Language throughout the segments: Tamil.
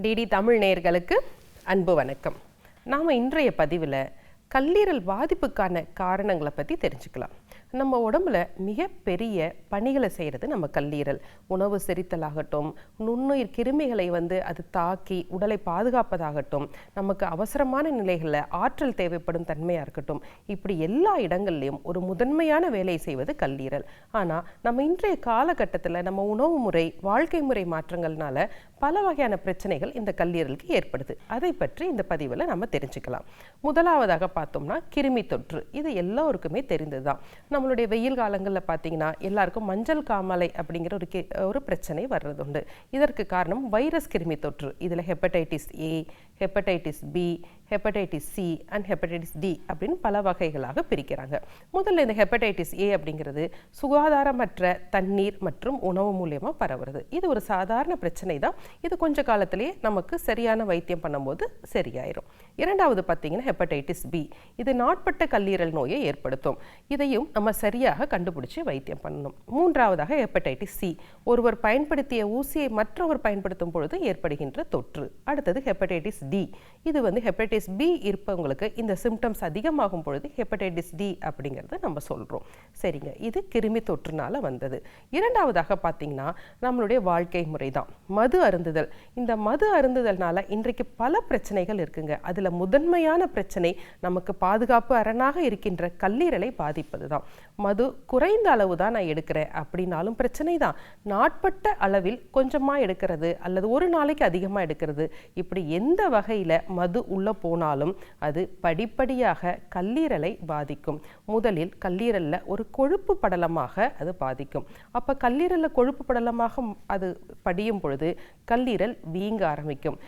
டிடி தமிழ் நேயர்களுக்கு அன்பு வணக்கம். நாம் இன்றைய பதிவில் கல்லீரல் பாதிப்புக்கான காரணங்களை பற்றி தெரிஞ்சுக்கலாம். நம்ம உடம்புல மிகப்பெரிய பணிகளை செய்கிறது நம்ம கல்லீரல். உணவு செரித்தலாகட்டும் நுண்ணுயிர் கிருமிகளை வந்து அது தாக்கி உடலை பாதுகாப்பதாகட்டும் நமக்கு அவசரமான நிலைகளில் ஆற்றல் தேவைப்படும் தன்மையாக இருக்கட்டும் இப்படி எல்லா இடங்கள்லையும் ஒரு முதன்மையான வேலை செய்வது கல்லீரல். ஆனால் நம்ம இன்றைய காலகட்டத்தில் நம்ம உணவு முறை வாழ்க்கை முறை மாற்றங்கள்னால பல வகையான பிரச்சனைகள் இந்த கல்லீரலுக்கு ஏற்படுது. அதை பற்றி இந்த பதிவில் நம்ம தெரிஞ்சுக்கலாம். முதலாவதாக பார்த்தோம்னா கிருமி தொற்று. இது எல்லோருக்குமே தெரிந்தது தான் நம்மளுடைய வெயில் காலங்களில் பார்த்தீங்கன்னா எல்லாருக்கும் மஞ்சள் காமலை அப்படிங்கிற ஒரு ஒரு பிரச்சனை வர்றது உண்டு இதற்கு காரணம் வைரஸ் கிருமி தொற்று. இதில் hepatitis A hepatitis B hepatitis C and hepatitis D அப்படின்னு பல வகைகளாக பிரிக்கிறாங்க. முதல்ல இந்த ஹெப்படைட்டிஸ் ஏ அப்படிங்கிறது சுகாதாரமற்ற தண்ணீர் மற்றும் உணவு மூலியமாக பரவுறது. இது ஒரு சாதாரண பிரச்சனை தான் இது கொஞ்ச காலத்திலேயே நமக்கு சரியான வைத்தியம் பண்ணும்போது சரியாயிரும். இரண்டாவது பார்த்தீங்கன்னா ஹெப்படைட்டிஸ் பி இது நாட்பட்ட கல்லீரல் நோயை ஏற்படுத்தும். இதையும் நம்ம சரியாக கண்டுபிடிச்சு வைத்தியம் பண்ணணும். மூன்றாவதாக ஹெப்படைட்டிஸ் சி ஒருவர் பயன்படுத்திய ஊசியை மற்றவர் பயன்படுத்தும் பொழுது ஏற்படுகின்ற தொற்று. அடுத்தது ஹெப்படைட்டிஸ் டி இது வந்து ஹெப்படைட்டிஸ் பி இருப்பவங்களுக்கு இந்த சிம்டம்ஸ் அதிகமாகும் பொழுது ஹெப்படைட்டிஸ் டி அப்படிங்கிறத நம்ம சொல்கிறோம் சரிங்க. இது கிருமி தொற்றுனால வந்தது. இரண்டாவதாக பார்த்தீங்கன்னா நம்மளுடைய வாழ்க்கை முறை தான் மது அருந்துதல். இந்த மது அருந்துதல்னால இன்றைக்கு பல பிரச்சனைகள் இருக்குங்க. அதில் முதன்மையான பிரச்சனை நமக்கு பாதுகாப்பு அரணாக இருக்கின்ற கல்லீரலை பாதிப்பது தான் மது குறைந்த அளவு தான் நான் எடுக்கிறேன் அப்படின்னாலும் பிரச்சனை தான். நாட்பட்ட அளவில் கொஞ்சமாக எடுக்கிறது அல்லது ஒரு நாளைக்கு அதிகமாக எடுக்கிறது. இப்படி எந்த வகையில் மது உள்ளே போனாலும் அது படிப்படியாக கல்லீரலை பாதிக்கும். முதலில் கல்லீரலில் ஒரு கொழுப்பு படலமாக அது பாதிக்கும். அப்போ கல்லீரலில் கொழுப்பு படலமாக அது படியும் பொழுது கல்லீரல் வீங்க ஆரம்பிக்கும்.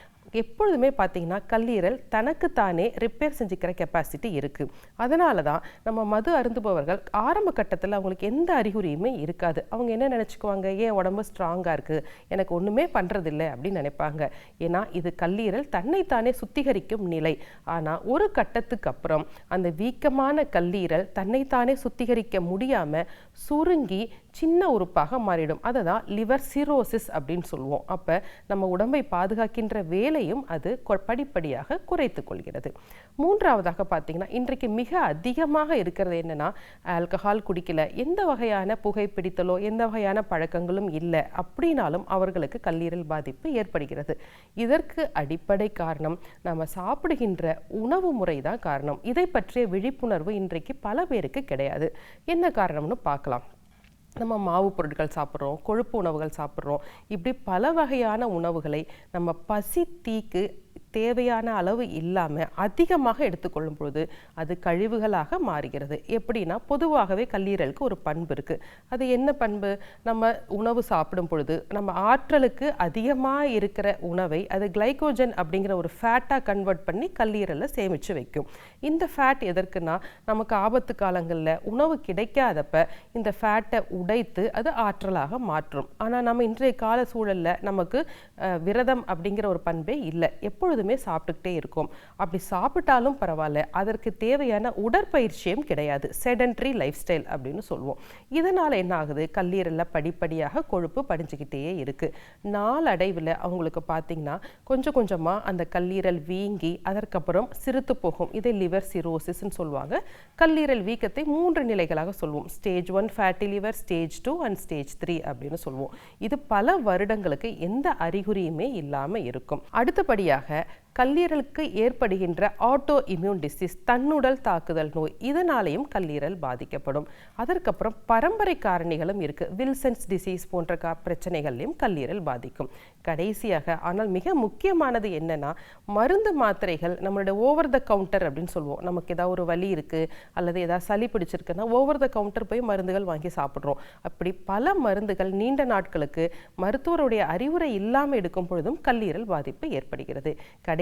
எப்பொழுதுமே பார்த்தீங்கன்னா கல்லீரல் தனக்குத்தானே ரிப்பேர் செஞ்சுக்கிற கெப்பாசிட்டி இருக்குது அதனால தான் நம்ம மது அருந்துபவர்கள் ஆரம்ப கட்டத்தில் அவங்களுக்கு எந்த அறிகுறியுமே இருக்காது. அவங்க என்ன நினச்சிக்குவாங்க? ஏன் உடம்பு ஸ்ட்ராங்காக இருக்குது எனக்கு ஒன்றுமே பண்ணுறதில்ல அப்படின்னு நினைப்பாங்க. ஏன்னா இது கல்லீரல் தன்னைத்தானே சுத்திகரிக்கும் நிலை. ஆனால் ஒரு கட்டத்துக்கு அப்புறம் அந்த வீக்கமான கல்லீரல் தன்னைத்தானே சுத்திகரிக்க முடியாமல் சுருங்கி சின்ன உறுப்பாக மாறிடும். அதை தான் லிவர் சிரோசிஸ் அப்படின்னு சொல்லுவோம். அப்போ நம்ம உடம்பை பாதுகாக்கின்ற விலையும் அது கொ- படிப்படியாக குறைத்து கொள்கிறது. மூன்றாவதாக பார்த்தீங்கன்னா இன்றைக்கு மிக அதிகமாக இருக்கிறது என்னன்னா ஆல்கஹால் குடிக்கல எந்த வகையான புகைப்பிடித்தலோ எந்த வகையான பழக்கங்களும் இல்லை அப்படின்னாலும் அவர்களுக்கு கல்லீரல் பாதிப்பு ஏற்படுகிறது. இதற்கு அடிப்படை காரணம் நம்ம சாப்பிடுகின்ற உணவு முறை தான் காரணம். இதை பற்றிய விழிப்புணர்வு இன்றைக்கு பல பேருக்கு கிடையாது. என்ன காரணம்னு பார்க்கலாம். நம்ம மாவு பொருட்கள் சாப்பிட்றோம் கொழுப்பு உணவுகள் சாப்பிட்றோம். இப்படி பல வகையான உணவுகளை நம்ம பசி தீக்கு தேவையான அளவு இல்லாமல் அதிகமாக எடுத்துக்கொள்ளும் பொழுது அது கழிவுகளாக மாறுகிறது. எப்படின்னா பொதுவாகவே கல்லீரலுக்கு ஒரு பண்பு இருக்குது அது என்ன பண்பு? நம்ம உணவு சாப்பிடும் பொழுது நம்ம ஆற்றலுக்கு அதிகமாக இருக்கிற உணவை அது கிளைகோஜன் அப்படிங்கிற ஒரு ஃபேட்டாக கன்வெர்ட் பண்ணி கல்லீரலில் சேமித்து வைக்கும். இந்த ஃபேட் எதற்குன்னா நமக்கு ஆபத்து காலங்களில் உணவு கிடைக்காதப்ப இந்த ஃபேட்டை உடைத்து அது ஆற்றலாக மாற்றும். ஆனால் நம்ம இன்றைய கால சூழலில் நமக்கு விரதம் அப்படிங்கிற ஒரு பண்பே இல்லை. எப்பொழுதுமே சாப்பிட்டுக்கிட்டே இருக்கும். அப்படி சாப்பிட்டாலும் பரவாயில்ல. அதற்கு தேவையான உடற்பயிற்சியும் கிடையாது. செடன்ட்ரி லைஃப் ஸ்டைல் அப்படின்னு சொல்லுவோம் இதனால் என்ன ஆகுது? கல்லீரலில் படிப்படியாக கொழுப்பு படிஞ்சுக்கிட்டே இருக்கு. நாளடைவில் அவங்களுக்கு பார்த்தீங்கன்னா கொஞ்சம் கொஞ்சமாக அந்த கல்லீரல் வீங்கி அதற்கப்புறம் சிறுத்து போகும். இதை லிவர் சிரோசிஸ்ன்னு சொல்லுவாங்க. கல்லீரல் வீக்கத்தை மூன்று நிலைகளாக சொல்லுவோம் stage one fatty liver stage two and stage three அப்படின்னு சொல்லுவோம் இது பல வருடங்களுக்கு எந்த அறிகுறியுமே இல்லாமல் இருக்கும். அடுத்தபடியாக கல்லீரலுக்கு ஏற்படுகின்ற ஆட்டோ இம்யூன் டிசீஸ் தன்னுடல் தாக்குதல் நோய் இதனாலேயும் கல்லீரல் பாதிக்கப்படும். அதற்கப்புறம் பரம்பரை காரணிகளும் இருக்கு. வில்சன்ஸ் டிசீஸ் போன்ற கா பிரச்சனைகள்லையும் கல்லீரல் பாதிக்கும். கடைசியாக ஆனால் மிக முக்கியமானது என்னன்னா மருந்து மாத்திரைகள் நம்மளுடைய ஓவர் த கவுண்டர் அப்படின்னு சொல்லுவோம். நமக்கு ஏதாவது ஒரு வலி இருக்கு அல்லது ஏதாவது சளி பிடிச்சிருக்குன்னா ஓவர் த கவுண்டர் போய் மருந்துகள் வாங்கி சாப்பிட்றோம். அப்படி பல மருந்துகள் நீண்ட நாட்களுக்கு மருத்துவருடைய அறிவுரை இல்லாமல் எடுக்கும் பொழுதும் கல்லீரல் பாதிப்பு ஏற்படுகிறது.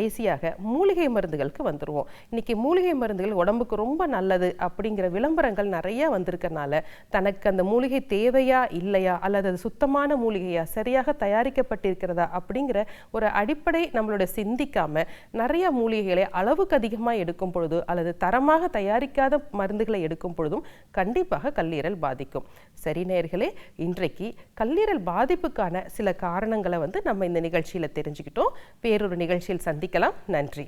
கடைசியாக மூலிகை மருந்துகளுக்கு வந்துருவோம். இன்னைக்கு மூலிகை மருந்துகள் உடம்புக்கு ரொம்ப நல்லது அப்படிங்கிற விளம்பரங்கள் நிறைய வந்திருக்கனால தனக்கு அந்த மூலிகை தேவையா இல்லையா அல்லது அது சுத்தமான மூலிகையா சரியாக தயாரிக்கப்பட்டிருக்கிறதா அப்படிங்கிற ஒரு அடிப்படை நம்மளோட சிந்திக்காம நிறைய மூலிகைகளை அளவுக்கு அதிகமாக எடுக்கும் பொழுது அல்லது தரமாக தயாரிக்காத மருந்துகளை எடுக்கும் பொழுதும் கண்டிப்பாக கல்லீரல் பாதிக்கும். சரி நேயர்களே இன்றைக்கு கல்லீரல் பாதிப்புக்கான சில காரணங்களை வந்து நம்ம இந்த நிகழ்ச்சியில் தெரிஞ்சுக்கிட்டோம். வேறொரு நிகழ்ச்சியில் சந்திக்க சந்திக்கலாம். நன்றி.